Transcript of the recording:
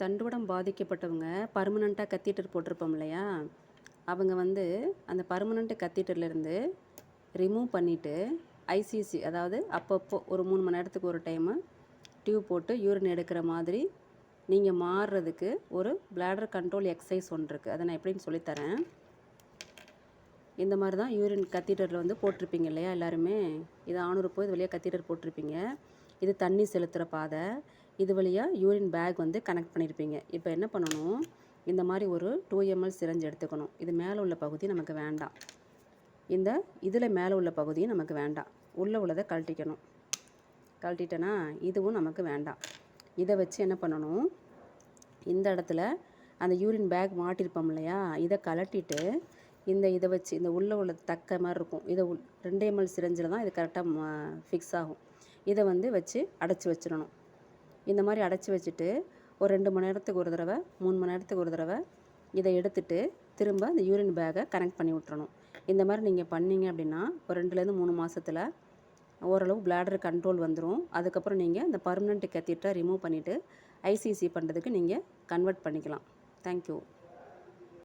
தண்டுவடம் பாதிக்கப்பட்டவங்க பர்மனெண்ட்டாக கத்தீட்டர் போட்டிருப்போம் இல்லையா? அவங்க வந்து அந்த பர்மனெண்ட்டு கத்தீட்டர்லேருந்து ரிமூவ் பண்ணிவிட்டு ஐசிசி அதாவது அப்பப்போ ஒரு மூணு மணி நேரத்துக்கு ஒரு டைமு டியூப் போட்டு யூரின் எடுக்கிற மாதிரி நீங்கள் மாறுறதுக்கு ஒரு பிளாடர் கண்ட்ரோல் எக்ஸசைஸ் ஒன்று இருக்குது அதை நான் எப்படின்னு சொல்லித்தரேன் இந்த மாதிரி தான் யூரின் கத்தீட்டரில் வந்து போட்டிருப்பீங்க இல்லையா எல்லாருமே? இது ஆணுறுப்போ இது வழியாக கத்தீட்டர் போட்டிருப்பீங்க. இது தண்ணி செலுத்துகிற பாதை. இது வழியாக யூரின் பேக் வந்து கனெக்ட் பண்ணியிருப்பீங்க இப்போ என்ன பண்ணணும்? இந்த மாதிரி ஒரு டூ எம்எல் சிரஞ்சு எடுத்துக்கணும். இது மேலே உள்ள பகுதி நமக்கு வேண்டாம். இந்த இதில் மேலே உள்ள பகுதியும் நமக்கு வேண்டாம். உள்ளே உள்ளதை கழட்டிக்கணும். கழட்டிட்டேன்னா இதுவும் நமக்கு வேண்டாம். இதை வச்சு என்ன பண்ணணும்? இந்த இடத்துல அந்த யூரின் பேக் மாட்டியிருப்போம் இல்லையா? இதை கலட்டிட்டு இந்த இதை வச்சு இந்த உள்ளே உள்ள தக்க மாதிரி இருக்கும். இதை உள் ரெண்டு எம்எல் சிரஞ்சில் தான் இது கரெக்டாக ஃபிக்ஸ் ஆகும். இதை வந்து வச்சு அடைச்சி வச்சிடணும். இந்த மாதிரி அடைச்சி வச்சுட்டு ஒரு ரெண்டு மணி நேரத்துக்கு ஒரு தடவை மூணு மணி நேரத்துக்கு ஒரு தடவை இதை எடுத்துட்டு திரும்ப அந்த யூரின் பேக்கை கனெக்ட் பண்ணி விட்டுறணும். இந்த மாதிரி நீங்கள் பண்ணீங்க அப்படின்னா ஒரு ரெண்டுலேருந்து மூணு மாதத்தில் ஓரளவு பிளாடர் கண்ட்ரோல் வந்துடும் அதுக்கப்புறம் நீங்கள் இந்த பர்மனெண்ட் கத்தீட்டரை ரிமூவ் பண்ணிவிட்டு ஐசிசி பண்ணுறதுக்கு நீங்கள் கன்வெர்ட் பண்ணிக்கலாம். தேங்க்யூ